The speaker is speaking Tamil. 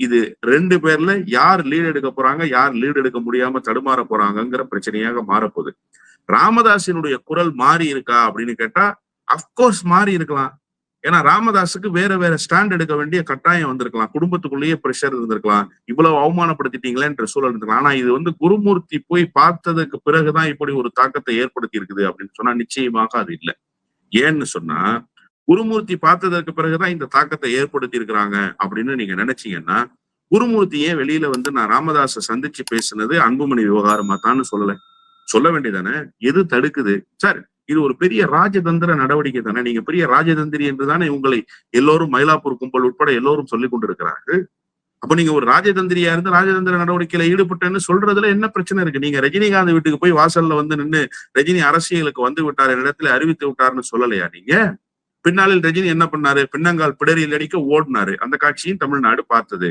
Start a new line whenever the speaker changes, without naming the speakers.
இது ரெண்டு பேர்ல யார் லீடு எடுக்க போறாங்க யார் லீடு எடுக்க முடியாம தடுமாற போறாங்கங்கிற பிரச்சனையாக மாறப்போகுது. ராமதாசினுடைய குரல் மாறி இருக்கா அப்படின்னு கேட்டா அப்கோர்ஸ் மாறி இருக்கலாம். ஏன்னா ராமதாஸுக்கு வேற வேற ஸ்டாண்ட் எடுக்க வேண்டிய கட்டாயம் வந்திருக்கலாம். குடும்பத்துக்குள்ளேயே பிரஷர் இருந்திருக்கலாம். இவ்வளவு அவமானப்படுத்திட்டீங்களேன்ற சூழல் இருந்திருக்கலாம். ஆனா இது வந்து குருமூர்த்தி போய் பார்த்ததுக்கு பிறகுதான் இப்படி ஒரு தாக்கத்தை ஏற்படுத்தி இருக்குது அப்படின்னு சொன்னா நிச்சயமாக அது இல்லை. ஏன்னு சொன்னா குருமூர்த்தி பார்த்ததற்கு பிறகுதான் இந்த தாக்கத்தை ஏற்படுத்தி இருக்கிறாங்க அப்படின்னு நீங்க நினைச்சீங்கன்னா குருமூர்த்தியே வெளியில வந்து நான் ராமதாஸை சந்திச்சு பேசுனது அன்புமணி விவகாரமா தான் சொல்லல. சொல்ல வேண்டியதானே? எது தடுக்குது? சார் இது ஒரு பெரிய ராஜதந்திர நடவடிக்கை தானே? நீங்க பெரிய ராஜதந்திரி என்றுதானே உங்களை எல்லோரும் மயிலாப்பூர் கும்பல் உட்பட எல்லோரும் சொல்லிக் கொண்டிருக்கிறார்கள். அப்ப நீங்க ஒரு ராஜதந்திரியா இருந்து ராஜதந்திர நடவடிக்கையில ஈடுபட்டேன்னு சொல்றதுல என்ன பிரச்சனை இருக்கு? நீங்க ரஜினிகாந்த் வீட்டுக்கு போய் வாசல்ல வந்து நின்று ரஜினி அரசியலுக்கு வந்து விட்டார் இடத்துல அறிவித்து விட்டாருன்னு சொல்லலையா நீங்க? பின்னாளில் ரஜினி என்ன பண்ணாரு? பின்னங்கால் பிடரியில் அடிக்க ஓடினாரு. அந்த காட்சியும் தமிழ்நாடு பார்த்தது.